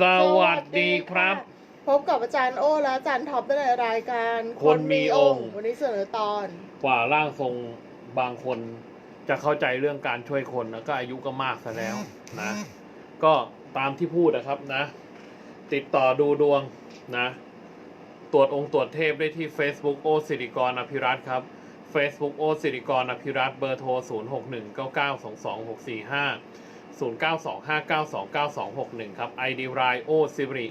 สวัสดีครับ พบกับอาจารย์โอ้และอาจารย์ท็อปในรายการคนมีองค์ วันนี้เสนอตอนกว่าร่างทรงบางคนจะเข้าใจเรื่องการช่วยคนแล้วก็อายุก็มากซะแล้วนะ ก็ตามที่พูดนะครับนะ ติดต่อดูดวงนะ ตรวจองค์ตรวจเทพได้ที่ Facebook โอสิริกรอภิรัตน์ครับ Facebook โอสิริกรอภิรัตน์เบอร์โทร 0 0 9 2 5 9 2 9 2 6 1 ครับ ID รายโอสิริ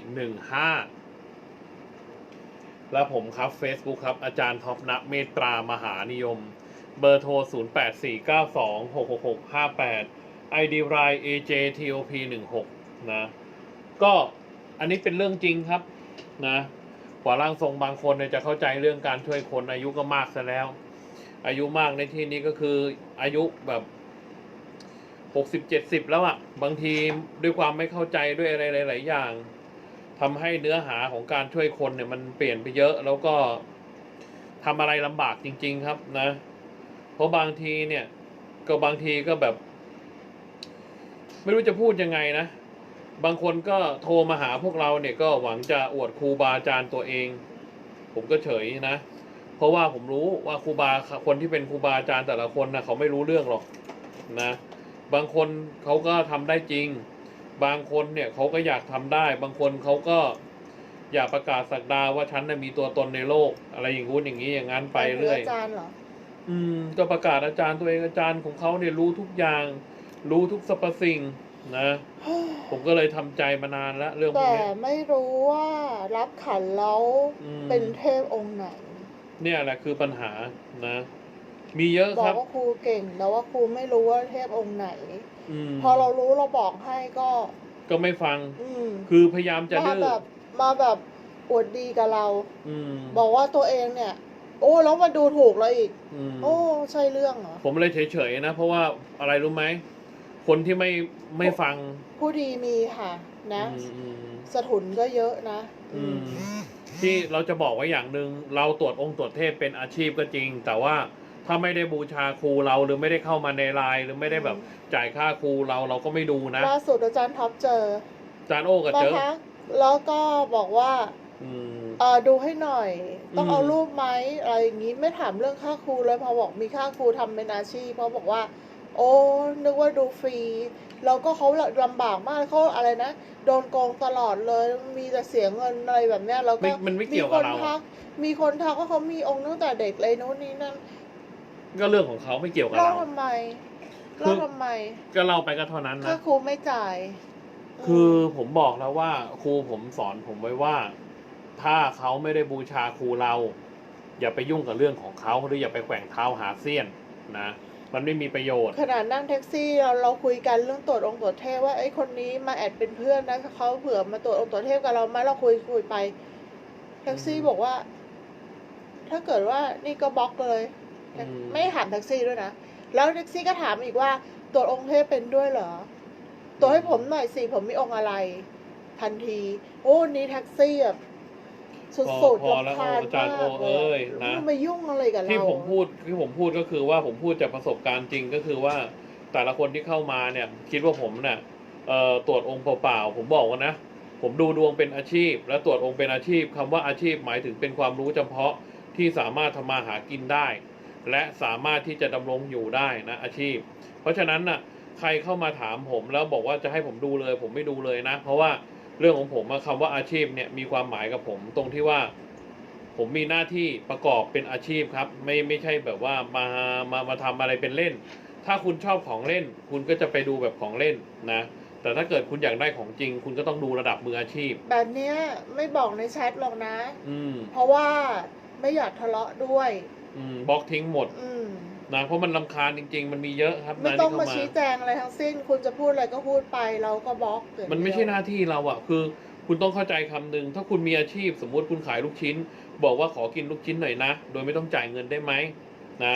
15 และผมครับ Facebook ครับ อาจารย์ท็อปณเมตตามหานิยม เบอร์โทร 0 8 4 9 2 6 6 6 5 8 ID ราย AJTOP 16 นะ ก็อันนี้เป็นเรื่องจริงครับนะกว่าร่างทรงบางคนเนี่ยจะเข้าใจเรื่องการช่วยคนอายุก็มากซะแล้ว อายุมากในที่นี้ก็คืออายุแบบ หกสิบเจ็ดสิบแล้วอะ่ะ บางทีด้วยความไม่เข้าใจด้วยอะไรหลาย ๆ อย่างทำให้เนื้อหาของการช่วยคนเนี่ยมันเปลี่ยนไปเยอะแล้วก็ทำอะไรลำบากจริง ๆ ครับนะ เพราะบางทีเนี่ย ก็บางทีก็แบบ ไม่รู้จะพูดยังไงนะ บางคนก็โทรมาหาพวกเราเนี่ยก็หวังจะอวดครูบาอาจารย์ตัวเอง ผมก็เฉยนะ เพราะว่าผมรู้ว่าครูบาคนที่เป็นครูบาอาจารย์แต่ละคนนะเขาไม่รู้เรื่องหรอกนะ บางคนเขาก็ทำได้จริง บางคนเนี่ยเขาก็อยากทำได้ บางคนเขาก็อยากประกาศสักดาว่าฉันน่ะมีตัวตนในโลก อะไรอย่างงู้นอย่างนี้อย่างนั้นไปเรื่อยอาจารย์เหรออืมก็ประกาศอาจารย์ตัวเองอาจารย์ของเขาเนี่ยรู้ทุกอย่าง รู้ทุกสรรพสิ่งนะผมก็เลยทำใจมานานแล้วเรื่องพวกแต่เนี้ยไม่รู้ว่ารับขันแล้วอืมเป็นเทพองค์ไหน เนี่ยแหละคือปัญหานะ มีเยอะบอครักบ ว่าครูเก่งแต่ว่าครูไม่รู้ว่าเทพองค์ไหน อืมพอเรารู้เราบอกให้ก็ ก็ไม่ฟัง อืมคือพยายามจะมาดื้อแบบมาแบบอวดดีกับเรา อืมบอกว่าตัวเองเนี่ย โอ้แล้วมาดูถูกเราอีก อืมโอ้ใช่เรื่องเหรอผมเลยเฉยๆนะ เพราะว่าอะไรรู้ไหม คนที่ไม่ไม่ฟังผู้ดีมีค่ะ นะ อืมอืม สถุนก็เยอะนะ อืมที่เราจะบอกไว้อย่างหนึ่งเราตรวจองค์ตรวจเทพเป็นอาชีพก็จริง แต่ว่า ถ้าไม่ได้บูชาครูเราหรือไม่ได้เข้ามาในไลน์หรือไม่ได้แบบจ่ายค่าครูเราเราก็ไม่ดูนะล่าสุดอาจารย์ท็อปเจออาจารย์โอ้กับมาเจอทักแล้วก็บอกว่าอืมเออดูให้หน่อย ต้องอืมเอารูปไหมอะไรอย่างงี้ไม่ถามเรื่องค่าครูเลยพอบอกมีค่าครูทำเป็นอาชีพเพราะบอกว่า โอ้นึกว่าดูฟรีแล้วก็เขาลำบากมากเขาอะไรนะโดนโกงตลอดเลย มีแต่เสียเงินอะไรแบบเนี้ยแล้วก็ไม่มันไม่เกี่ยวกับเราคนทักมีคนทักว่าเขามีองค์ตั้งแต่เด็กเลยนู้นนี้นั่น ก็เรื่องของเขาไม่เกี่ยวกับเล่าเราทำไมคือเล่าทำไม ก็เล่าไปก็เท่านั้นค่านะ ครูไม่จ่ายคือผมบอกแล้วว่า ครูผมสอนผมไว้ว่า ถ้าเขาไม่ได้บูชาครูเรา อย่าไปยุ่งกับเรื่องของเขาหรืออย่าไปแกว่งเท้าหาเสี้ยนนะมันไม่มีประโยชน์ ขนาดนั่งแท็กซี่เราเราคุยกันเรื่องตรวจองค์ตรวจเทพว่าไอ้ยคนนี้มาแอดเป็นเพื่อนนะเขาเผื่อมาตรวจองค์ตรวจเทพกับเราไหมเราคุยคุยไป แท็กซี่อืมบอกว่า ถ้าเกิดว่านี่ก็บล็อกเลย อืมไม่ถามแท็กซี่ด้วยนะ แล้วแท็กซี่ก็ถามอีกว่าตรวจองค์เทพเป็นด้วยเหรอ ตรวจให้ผมหน่อยสิผมมีองค์อะไร ทันที โอ้นี่แท็กซี่แบบสุดพอๆพอแล้วรำคาญอาจารย์มากโอเอ้ยนะมันมายุ่งอะไรกับเราที่ผมพูดที่ผมพูดก็คือว่าผมพูดจากประสบการณ์จริงก็คือว่า แต่ละคนที่เข้ามาเนี่ย คิดว่าผมเนี่ยเอ่อตรวจองค์เปล่าๆผมบอกว่านะ ผมดูดวงเป็นอาชีพ และตรวจองค์เป็นอาชีพคำว่าอาชีพหมายถึงเป็นความรู้เฉพาะที่สามารถทำมาหากินได้ และสามารถที่จะดำรงอยู่ได้นะอาชีพ เพราะฉะนั้นน่ะใครเข้ามาถามผมแล้วบอกว่าจะให้ผมดูเลย ผมไม่ดูเลยนะ เพราะว่าเรื่องของผมอะคำว่าอาชีพเนี่ยมีความหมายกับผมตรงที่ว่า ผมมีหน้าที่ประกอบเป็นอาชีพครับ ไม่ไม่ใช่แบบว่ามามามาทำอะไรเป็นเล่น ถ้าคุณชอบของเล่น คุณก็จะไปดูแบบของเล่นนะ แต่ถ้าเกิดคุณอยากได้ของจริง คุณก็ต้องดูระดับมืออาชีพ แบบเนี้ยไม่บอกในแชทหรอกนะ อืม เพราะว่าไม่อยากทะเลาะด้วย อืมบล็อกทิ้งหมดอืมนะเพราะมันลำคาญจริง ๆ มันมีเยอะครับไม่นะต้องที่มาเข้ามา ชี้แจงอะไรทั้งสิ้น คุณจะพูดอะไรก็พูดไปเราก็บล็อกอย่างมันไม่ใช่เดียวหน้าที่เราอะคือ คุณต้องเข้าใจคำหนึ่งถ้าคุณมีอาชีพสมมุติคุณขายลูกชิ้น บอกว่าขอกินลูกชิ้นหน่อยนะ โดยไม่ต้องจ่ายเงินได้ไหมนะ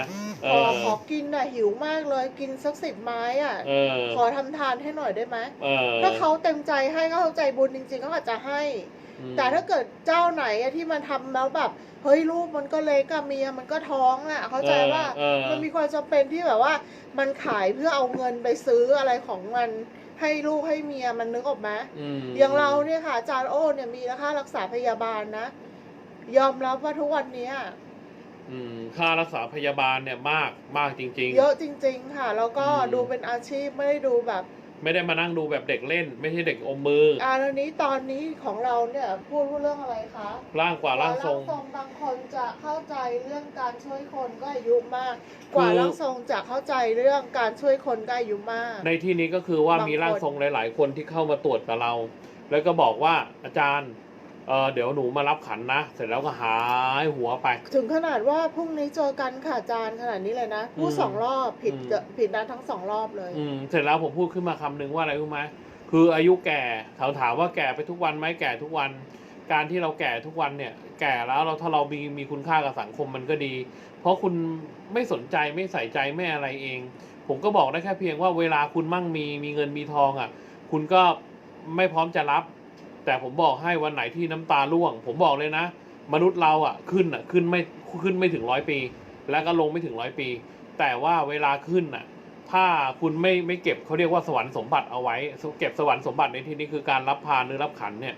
เอขออขอกินน่ะหิวมากเลยกินสักสิบไม้อะ เออขอทำทานให้หน่อยได้ไหมเออถ้าเขาเต็มใจให้ก็เขาใจบุญจริงๆก็อาจจะให้อืม แต่ถ้าเกิดเจ้าไหนอะที่มันทำแล้วแบบ เฮ้ยลูกมันก็เล็กอะเมียมันก็ท้องอะเข้าใจว่าเออเออ มันมีความจำเป็นที่แบบว่า มันขายเพื่อเอาเงินไปซื้ออะไรของมันให้ลูกให้เมียมันนึกออกไหม อืม อย่างเราเนี่ยค่ะอาจารย์โอ้เนี่ยมีค่ารักษาพยาบาลนะ ยอมรับว่าทุกวันเนี้ยอืมค่ารักษาพยาบาลเนี่ยมากมากจริงเยอะจริง ๆ ค่ะ แล้วก็อืม ดูเป็นอาชีพไม่ได้ดูแบบๆ ไม่ได้มานั่งดูแบบเด็กเล่น ไม่ใช่เด็กอมมืออ่าแล้วนี้ตอนนี้ของเราเนี่ยพูดเรื่องอะไรคะร่างกว่าร่างทรง บางคนจะเข้าใจเรื่องการช่วยคนก็อายุมาก กว่าคือร่างทรงจะเข้าใจเรื่องการช่วยคนก็อายุมาก ในที่นี้ก็คือว่าบางคนมีร่างทรงหลาย ๆ คนที่เข้ามาตรวจกับเรา แล้วก็บอกว่าอาจารย์ เออเดี๋ยวหนูมารับขันนะ เสร็จแล้วก็หายหัวไป ถึงขนาดว่าพรุ่งนี้เจอกันค่ะอาจารย์ขนาดนี้เลยนะพูดอืมสองรอบผิดอืม ผิดนัดทั้งสองรอบเลย อืมเสร็จแล้วผมพูดขึ้นมาคำหนึ่งว่าอะไรรู้ไหมคืออายุแก่ถามถามว่าแก่ไปทุกวันไหมแก่ทุกวัน การที่เราแก่ทุกวันเนี่ย แก่แล้วเราถ้าเรามีมีคุณค่ากับสังคมมันก็ดี เพราะคุณไม่สนใจไม่ใส่ใจไม่อะไรเอง ผมก็บอกได้แค่เพียงว่าเวลาคุณมั่งมีมีเงินมีทองอะ คุณก็ไม่พร้อมจะรับ แต่ผมบอกให้วันไหนที่น้ำตาร่วง ผมบอกเลยนะ มนุษย์เราอะขึ้นอะขึ้นไม่ขึ้นไม่ถึงร้อยปี แล้วก็ลงไม่ถึงร้อยปี แต่ว่าเวลาขึ้นอะ ถ้าคุณไม่ไม่เก็บเขาเรียกว่าสวรรค์สมบัติเอาไว้ เก็บสวรรค์สมบัติในที่นี้คือการรับพานหรือรับขันเนี่ย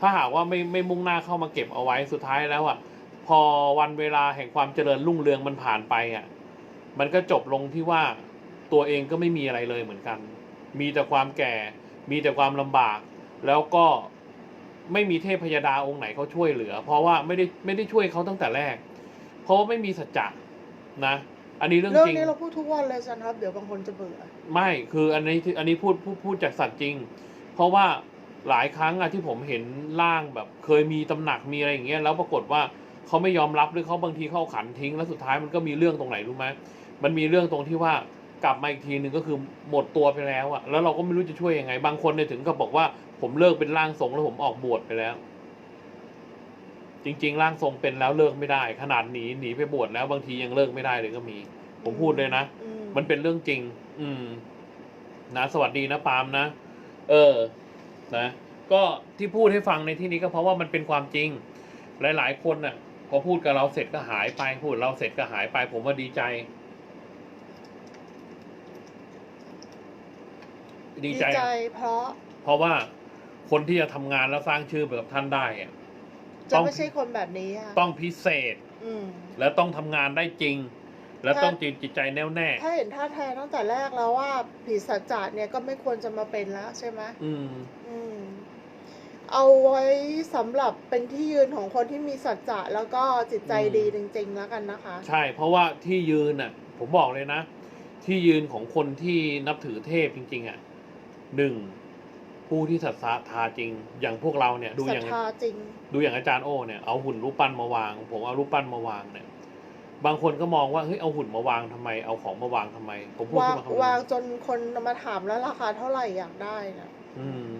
ถ้าหากว่าไม่ไม่มุ่งหน้าเข้ามาเก็บเอาไว้สุดท้ายแล้วอะ พอวันเวลาแห่งความเจริญรุ่งเรืองมันผ่านไปอะ มันก็จบลงที่ว่าตัวเองก็ไม่มีอะไรเลยเหมือนกัน มีแต่ความแก่ มีแต่ความลำบาก แล้วก็ ไม่มีเทพพยดาองค์ไหนเขาช่วยเหลือ เพราะว่าไม่ได้ไม่ได้ช่วยเขาตั้งแต่แรก เพราะว่าไม่มีสัจจะนะ อันนี้เรื่องเรื่องจริง นี้เราพูดทุกวันเลยอาจันครับ เดี๋ยวบางคนจะเบื่อ ไม่คืออันนี้อันนี้พูดพูดพูดจากสัตว์จริง เพราะว่าหลายครั้งอะที่ผมเห็นร่างแบบเคยมีตำหนักมีอะไรอย่างเงี้ยแล้วปรากฏว่าเขาไม่ยอมรับหรือเขาบางทีเขาเอาขันทิ้ง แล้วสุดท้ายมันก็มีเรื่องตรงไหนรู้ไหมมันมีเรื่องตรงที่ว่ากลับมาอีกทีหนึ่งก็คือหมดตัวไปแล้วอะแล้วเราก็ไม่รู้จะช่วยยังไง บางคนเนี่ยถึงกับบอกว่า ผมเลิกเป็นร่างทรงแล้วผมออกบวชไปแล้ว จริง ๆ ร่างทรงเป็นแล้วเลิกไม่ได้ ขนาดหนีหนีไปบวชแล้วบางทียังเลิกไม่ได้เลยก็มี ผมพูดเลยนะอืมมันเป็นเรื่องจริง อืม นะสวัสดีนะปาล์มนะเออ นะ ก็ที่พูดให้ฟังในที่นี้ก็เพราะว่ามันเป็นความจริง หลาย ๆ คนน่ะ พอพูดกับเราเสร็จก็หายไปพูดเราเสร็จก็หายไป ผมว่าดีใจดีใจเพราะ เพราะว่า คนที่จะทำงานแล้วสร้างชื่อแบบท่านได้อะจะต้องไม่ใช่คนแบบนี้อะต้องพิเศษ อืม และต้องทำงานได้จริง และถ้าต้องจิตจิตใจแน่วแน่ ถ้าเห็นท่าแท้ตั้งแต่แรกแล้วว่าผีสัจจะเนี่ยก็ไม่ควรจะมาเป็นแล้วใช่ไหมอืม อืม เอาไว้สำหรับเป็นที่ยืนของคนที่มีสัจจะแล้วก็จิตใจอืม ดีจริง ๆ แล้วกันนะคะ ใช่ เพราะว่าที่ยืนน่ะ ผมบอกเลยนะ ที่ยืนของคนที่นับถือเทพจริง ๆ อะหนึ่ง ผู้ที่ศรัทธาจริง อย่างพวกเราเนี่ยดูศรัอทย่างธาจริง ดูอย่างอาจารย์โอเนี่ยเอาหุ่นรูปปั้นมาวาง ผมเอารูปปั้นมาวางเนี่ย บางคนก็มองว่าเฮ้ยเอาหุ่นมาวางทำไม เอาของมาวางทำไม ผมพูดวางขึ้นมาคำวางนึงจนคนมาถามแล้วราคาเท่าไหร่อยากได้นะอืม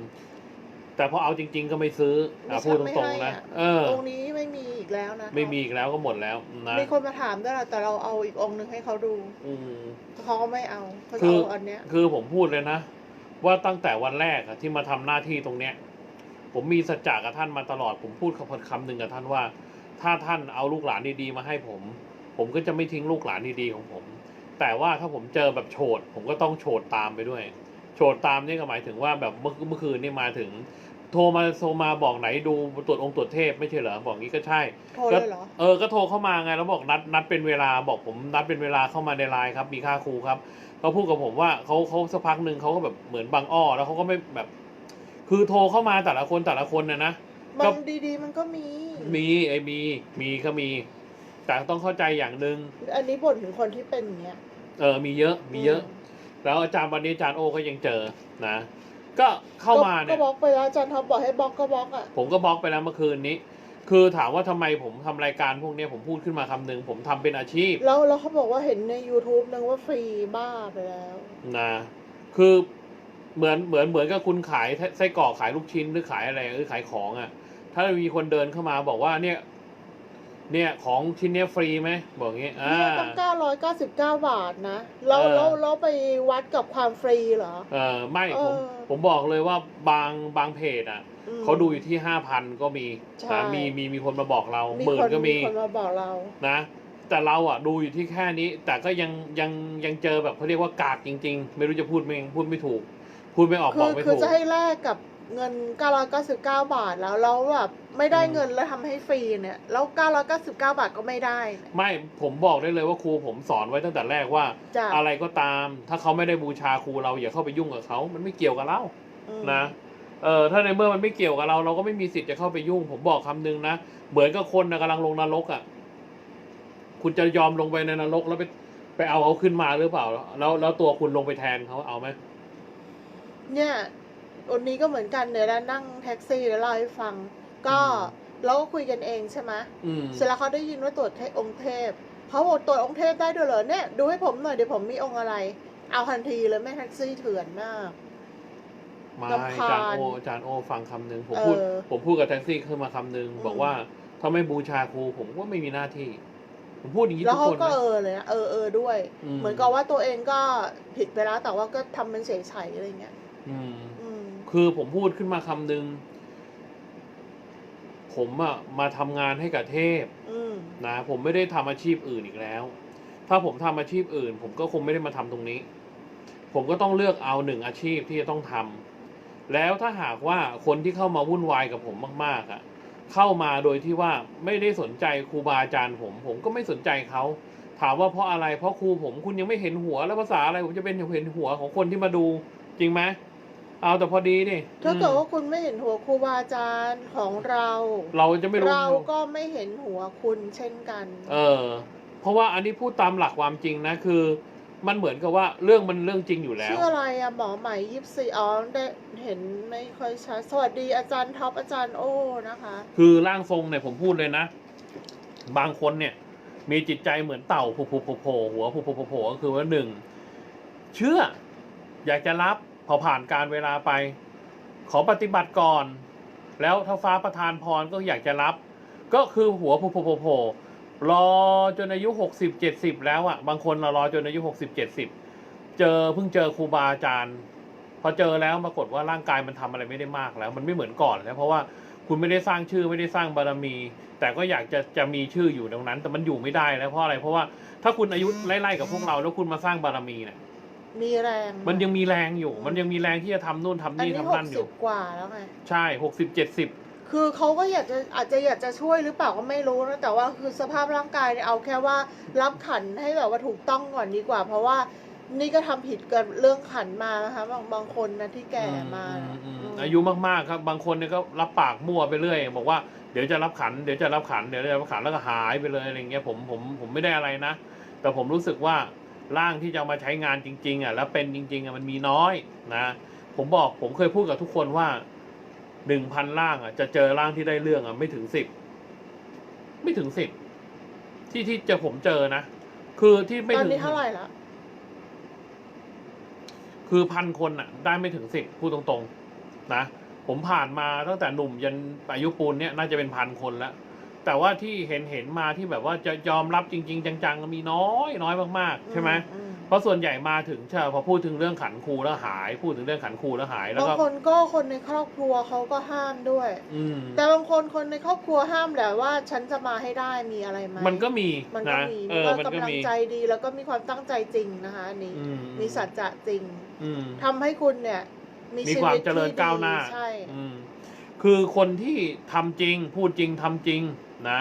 แต่พอเอาจริง ๆ ก็ไม่ซื้ออะไม่ใช่พูดตไม่รงให้ๆนะอะเออองค์นี้ไม่มีอีกแล้วนะไม่มีอีกแล้วก็หมดแล้วนะมีคนมาถามด้วยแหละแต่เราเอาอีกองค์หนึ่งให้เขาดู อืมเขาก็ไม่เอาเขาจะคือเอาอันเนี้ย คือผมพูดเลยนะ ว่าตั้งแต่วันแรกที่มาทำหน้าที่ตรงเนี้ย ผมมีสัจจะกับท่านมาตลอด ผมพูดคำคำหนึ่งกับท่านว่า ถ้าท่านเอาลูกหลานดีๆมาให้ผม ผมก็จะไม่ทิ้งลูกหลานดีๆของผม แต่ว่าถ้าผมเจอแบบโฉดผมก็ต้องโฉดตามไปด้วย โฉดตามนี่ก็หมายถึงว่าแบบเมื่อเมื่อคืนนี่มาถึง โทรมาโทรมาบอกไหนดูตรวจองค์ตรวจเทพไม่ใช่เหรอบอกงี้ก็ใช่โทรเลยเหรอ เออก็โทรเข้ามาไงแล้วบอกนัดนัดเป็นเวลาบอกผมนัดเป็นเวลาเข้ามาในไลน์ครับ มีค่าครูครับเขาพูดกับผมว่าเขาเขาสักพักหนึ่งเขาก็แบบเหมือนบางอ้อแล้วเขาก็ไม่แบบ คือโทรเข้ามาแต่ละคนแต่ละคนนะนะมัก็นดีๆ มันก็มี มีไอ้มีมีก็มี แต่ต้องเข้าใจอย่างหนึ่งอันนี้บ่นถึงคนที่เป็นอย่างเงี้ยเออมีเยอะมีเยอะ แล้วอาจารย์วันนี้อาจารย์โอก็ยังเจอนะ ก็เข้ามาก็เนี่ยบล็อกไปแล้วอาจารย์ท็อปบอกให้บล็อกก็บล็อกอะ ผมก็บล็อกไปแล้วเมื่อคืนนี้ คือถามว่าทำไมผมทำรายการพวกเนี้ยผมพูดขึ้นมาคำหนึ่งผมทำเป็นอาชีพ แล้วแล้วเขาบอกว่าเห็นใน YouTube นึงว่าฟรีบ้าไปแล้ว นะคือเหมือนเหมือนเหมือนกับคุณขายไส้กรอกขายลูกชิ้นหรือขายอะไรหรือขายของอะ่ะ ถ้ามีคนเดินเข้ามาบอกว่าเนี่ย เนี่ยของชิ้นเนี้ยฟรีไหมบอกงี้อ่า เนี่ยต้องเก้าร้อยเก้าสิบเก้าบาทนะแล้วเออ แล้วแล้วไปวัดกับความฟรีเหรอ เออไม่ผมเออ ผมบอกเลยว่าบางบางเพจอะอืม เขาดูอยู่ที่ห้าพันก็มีใช่ นะมีมีมีคนมาบอกเรามีหมื่นคนก็มีมีคนมาบอกเรา นะ แต่เราอะดูอยู่ที่แค่นี้ แต่ก็ยังยังยังเจอแบบเขาเรียกว่ากากจริง ๆ ไม่รู้จะพูดไม่พูดไม่ถูก พูดพูดไม่ออกบคืออกไม่คือถูก จะให้แลกกับ เงิน 999 บาทแล้วแล้วแบบไม่ได้อืมเงินแล้วทำให้ฟรีเนี่ย แล้ว 999 บาทก็ไม่ได้เนี่ย ไม่ผมบอกได้เลยว่าครูผมสอนไว้ตั้งแต่แรกว่าจะอะไรก็ตาม ถ้าเขาไม่ได้บูชาครูเราอย่าเข้าไปยุ่งกับเขามันไม่เกี่ยวกับเรา อืม นะเออถ้าในเมื่อมันไม่เกี่ยวกับเรา เราก็ไม่มีสิทธิ์จะเข้าไปยุ่ง ผมบอกคำนึงนะ เหมือนกับคนนะกำลังลงนรกอะ คุณจะยอมลงไปในนรกแล้วไปไปเอาเขาขึ้นมาหรือเปล่า แล้วแล้วตัวคุณลงไปแทนเขาเอาไหมเนี่ย วันนี้ก็เหมือนกันเดี๋ยวเรานั่งแท็กซี่แล้วเล่าให้ฟัง ก็เราก็คุยกันเองใช่ไหมอืมเสร็จแล้วเขาได้ยินว่าตรวจเทองค์เทพเขาบอกตรวจองค์เทพได้ด้วยเหรอเนี่ยดูให้ผมหน่อยเดี๋ยวผมมีองค์อะไร เอาทันทีเลยแม่แท็กซี่เถื่อนมากไม่รำคาญอาจารย์โออาจารย์โอฟังคำหนึ่งผมเออพูดผมพูดกับแท็กซี่ขึ้นมาคำหนึ่งอืมบอกว่าถ้าไม่บูชาครูผมก็ไม่มีหน้าที่ ผมพูดอย่างนี้แล้วทุกเขาคนก็นะเออเลยนะเออเออด้วยอืมเหมือนกับว่าตัวเองก็ผิดไปแล้วแต่ว่าก็ทำเป็นเฉยๆอะไรเงี้ยอืมอืม คือผมพูดขึ้นมาคำหนึ่งผมอะมาทำงานให้กับเทพอืมนะผมไม่ได้ทำอาชีพอื่นอีกแล้ว ถ้าผมทำอาชีพอื่น ผมก็คงไม่ได้มาทำตรงนี้ ผมก็ต้องเลือกเอาหนึ่งอาชีพที่จะต้องทำแล้วถ้าหากว่าคนที่เข้ามาวุ่นวายกับผมมากๆอะ่ะเข้ามาโดยที่ว่าไม่ได้สนใจครูบาอาจารย์ผม ผมก็ไม่สนใจเขาถามว่าเพราะอะไรเพราะครูผมคุณยังไม่เห็นหัวแล้วภาษาอะไรผมจะเป็นเห็นหัวของคนที่มาดูจริงไหม เอาแต่พอดีนี่ถ้าเกิดอืมว่าคุณไม่เห็นหัวครูบาอาจารย์ของเรา เราจะไม่รู้เราก็ไม่เห็นหัวคุณเช่นกัน เออ เพราะว่าอันนี้พูดตามหลักความจริงนะคือ มันเหมือนกับว่าเรื่องมันเรื่องจริงอยู่แล้วชื่ออะไรอะหมอใหม่ยิบซีอ๋อได้เห็นไม่ค่อยชัดสวัสดีอาจารย์ท็อปอาจารย์โอ้นะคะ คือร่างทรงเนี่ยผมพูดเลยนะ บางคนเนี่ย มีจิตใจเหมือนเต่าผูผูโผล่หัวผูผูโผล่ก็คือว่าหนึ่งเชื่อ อยากจะรับพ อผ่านการเวลาไป ขอปฏิบัติก่อน แล้วถ้าฟ้าประทานพรก็อยากจะรับ ก็คือหัวผูผูโผล่รอจนอายุหกสิบเจ็ดสิบแล้วอะ่ะ บางคนเรารอจนอายุหกสิบเจ็ดสิบเจอเพิ่งเจอครูบาอาจารย์พอเจอแล้วปรากฏว่าร่างกายมันทำอะไรไม่ได้มากแล้ว มันไม่เหมือนก่อนแล้วเพราะว่าคุณไม่ได้สร้างชื่อไม่ได้สร้างบารมี แต่ก็อยากจะจะมีชื่ออยู่ตรงนั้น แต่มันอยู่ไม่ได้แล้วเพราะอะไรเพราะว่าถ้าคุณอายุไล่ๆกับพวกเราแล้วคุณมาสร้างบารมีเนี่ย มีแรงมันยังมีแรงอยู่ มันยังมีแรงที่จะทำนู่นทำอันนี่นี้ทำหนั่กนอสิยู่ บกว่าแล้วไง ใช่หกสิบเจ็ดสิบคือเขาก็อยากจะอาจจะอยากจะช่วยหรือเปล่าก็ไม่รู้นะแต่ว่าคือสภาพร่างกายเนี่ยเอาแค่ว่ารับขันให้แบบว่าถูกต้องก่อนดีกว่า เพราะว่านี่ก็ทำผิดกับเรื่องขันมานะคะบางบางคนนะที่แก่มานะอืมอายุมากๆครับ บางคนเนี่ยก็รับปากมั่วไปเรื่อยบอกว่าเดี๋ยวจะรับขันเดี๋ยวจะรับขันเดี๋ยวจะรับขันแล้วก็หายไปเลยอะไรเงี้ยผมผมผมไม่ได้อะไรนะ แต่ผมรู้สึกว่า ร่างที่จะเอามาใช้งานจริง ๆอะแล้วเป็นจริง ๆอะมันมีน้อยนะผมบอกผมเคยพูดกับทุกคนว่าหนึ่งพันร่างอะจะเจอร่างที่ได้เรื่องอะไม่ถึงสิบไม่ถึงสิบที่ที่เจอผมเจอนะคือที่ไม่ตอนถึงนี้เท่าไหร่ละคือพันคนอะ ได้ไม่ถึงสิบพูดตรงๆ นะผมผ่านมาตั้งแต่หนุ่มยันอายุปูนเนี่ยน่าจะเป็นพันคนแล้ว แต่ว่าที่เห็นเห็นมาที่แบบว่าจะยอมรับจริง ๆ จังๆมีน้อยน้อยมากๆ ใช่ไหมอืมเพราะส่วนใหญ่มาถึงเชอพอพูดถึงเรื่องขันครูแล้วหาย พูดถึงเรื่องขันครูแล้วหายแล้วบางก็คนก็คนในครอบครัวเขาก็ห้ามด้วยอืมแต่บางคนคนในครอบครัวห้ามแหละว่าฉันจะมาให้ได้มีอะไรไหมมันก็มีมันก็นะมีเอมีอความมันก็กำลังมีใจดีแล้วก็มีความตั้งใจจริงนะคะอันนี้อืมมีสัจจะจริง อืมทำให้คุณเนี่ย มีมีชีความวิตเจริญที่ก้าวหน้าดีใช่อืมคือคนที่ทำจริง พูดจริงทำจริง นะ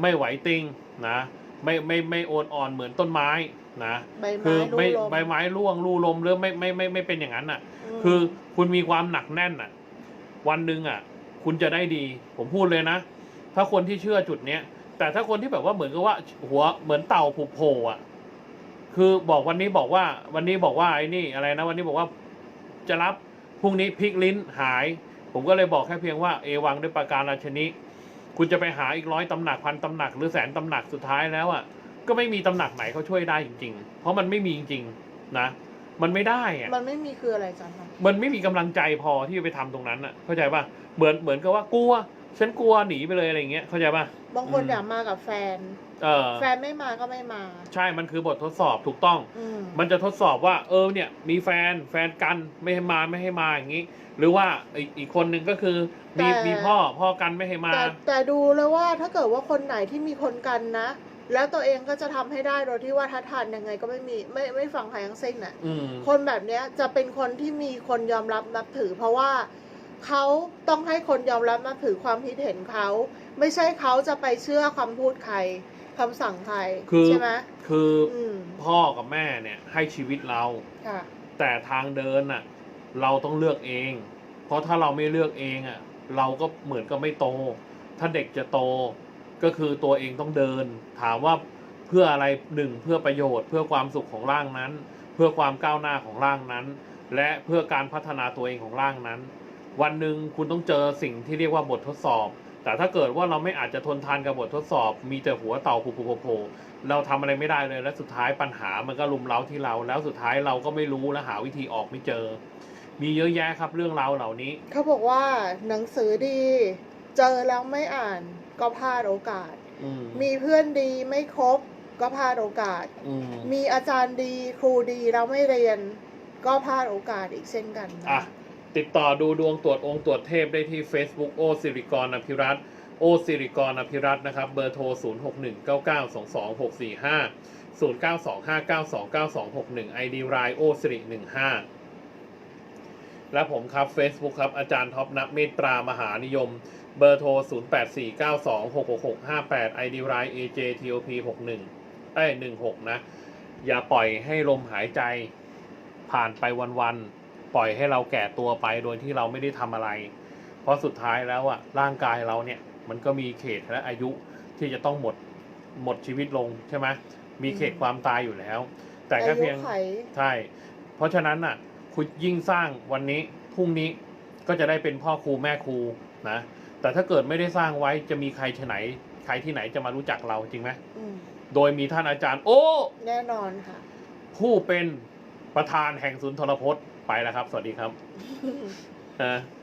ไม่ไหวติงนะ ไม่ไม่ไม่โอนอ่อนเหมือนต้นไม้นะใบคืไม้อไม่รูลมใบไม้ร่วงรูลมหรือไม่ไม่ไม่ไม่เป็นอย่างนั้นอะมคือคุณมีความหนักแน่นอะ วันหนึ่งอะ คุณจะได้ดี ผมพูดเลยนะ ถ้าคนที่เชื่อจุดเนี้ยแต่ถ้าคนที่แบบว่าเหมือนกับว่า หัวเหมือนเต่าผูกโผล่อะ คือบอกวันนี้บอกว่า วันนี้บอกว่าไอ้นี่อะไรนะ วันนี้บอกว่าจะรับพรุ่งนี้พลิกลิ้นหาย ผมก็เลยบอกแค่เพียงว่าเอวังด้วยประการราชนิ คุณจะไปหาอีกร้อยตำหนักพันตำหนักหรือแสนตำหนักสุดท้ายแล้วอะก็ไม่มีตำหนักไหนเขาช่วยได้จริง ๆ เพราะมันไม่มีจริงๆนะ มันไม่ได้อะมันไม่มีคืออะไรจันทมันไม่มีกำลังใจพอที่จะไปทำตรงนั้นอะ เข้าใจป่ะเหมือนเหมือนกับว่ากลัวฉันกลัวหนีไปเลยอะไรอย่างเงี้ยเข้าใจป่ะบางคนอืมอยากมากับแฟน เออแฟนไม่มาก็ไม่มา ใช่มันคือบททดสอบถูกต้อง อืมมันจะทดสอบว่าเออเนี่ย มีแฟนแฟนกันไม่ให้มาไม่ให้มาอย่างนี้ หรือว่าอีกอีกคนหนึ่งก็คือมีมีพ่อพ่อกันไม่ให้มา แต่แต่ดูเลยว่าถ้าเกิดว่าคนไหนที่มีคนกันนะ แล้วตัวเองก็จะทำให้ได้โดยที่ว่าทัดทานยังไงก็ไม่มีไม่ไม่ฟังใครทั้งสิ้นน่ะ อืม คนแบบเนี้ยจะเป็นคนที่มีคนยอมรับนับถือ เพราะว่าเขาต้องให้คนยอมรับนับถือความคิดเห็นเขา ไม่ใช่เขาจะไปเชื่อคำพูดใคร คำสั่งใครคือใช่ไหมคืออืมพ่อกับแม่เนี่ยให้ชีวิตเราค่ะแต่ทางเดินน่ะ เราต้องเลือกเอง เพราะถ้าเราไม่เลือกเองอะ เราก็เหมือนกับไม่โต ถ้าเด็กจะโตก็คือตัวเองต้องเดิน ถามว่าเพื่ออะไรหนึ่งเพื่อประโยชน์เพื่อความสุขของร่างนั้น เพื่อความก้าวหน้าของร่างนั้น และเพื่อการพัฒนาตัวเองของร่างนั้น วันหนึ่งคุณต้องเจอสิ่งที่เรียกว่าบททดสอบ แต่ถ้าเกิดว่าเราไม่อาจจะทนทานกับบททดสอบ มีแต่หัวเต่าผูๆโผล่ๆเราทำอะไรไม่ได้เลย และสุดท้ายปัญหามันก็ลุมเล้าที่เรา แล้วสุดท้ายเราก็ไม่รู้และหาวิธีออกไม่เจอ มีเยอะแยะครับเรื่องราวเหล่านี้ เขาบอกว่าหนังสือดี เจอแล้วไม่อ่านก็พลาดโอกาสอืมมีเพื่อนดีไม่ครบก็พลาดโอกาสอืมมีอาจารย์ดีครูดีเราไม่เรียน ก็พลาดโอกาสอีกเช่นกันนะอะ ติดต่อดูดวงตรวจองค์ตรวจเทพได้ที่ Facebook โอสิริกรอภิรัตโอสิริกรอภิรัตนะครับ เบอร์โทร 0 6 1 9 9 2 2 6 4 5 0 9 2 5 9 2 9 2 6 1 ID รายโอสิริ15 และผมครับ Facebook ครับ อาจารย์ท็อปนักเมตตรามหานิยม เบอร์โทร 0 8 4 9 2 6 6 6 5 8 ID ราย AJTOP 61เอ้ย16 นะ อย่าปล่อยให้ลมหายใจผ่านไปวันๆ ปล่อยให้เราแก่ตัวไปโดยที่เราไม่ได้ทำอะไร เพราะสุดท้ายแล้วอะร่างกายเราเนี่ยมันก็มีเขตและอายุที่จะต้องหมดหมดชีวิตลงใช่ไหมมีเขตความตายอยู่แล้ว แต่แค่เพียงอายุไขใช่ เพราะฉะนั้นน่ะคุณยิ่งสร้างวันนี้พรุ่งนี้ก็จะได้เป็นพ่อครูแม่ครูนะแต่ถ้าเกิดไม่ได้สร้างไว้จะมีใครที่ไหน ใครที่ไหนจะมารู้จักเราจริงไหมอืมโดยมีท่านอาจารย์ โอ้ แน่นอนค่ะ ผู้เป็นประธานแห่งศูนย์ทรพจน์ ไปแล้วครับ สวัสดีครับนะ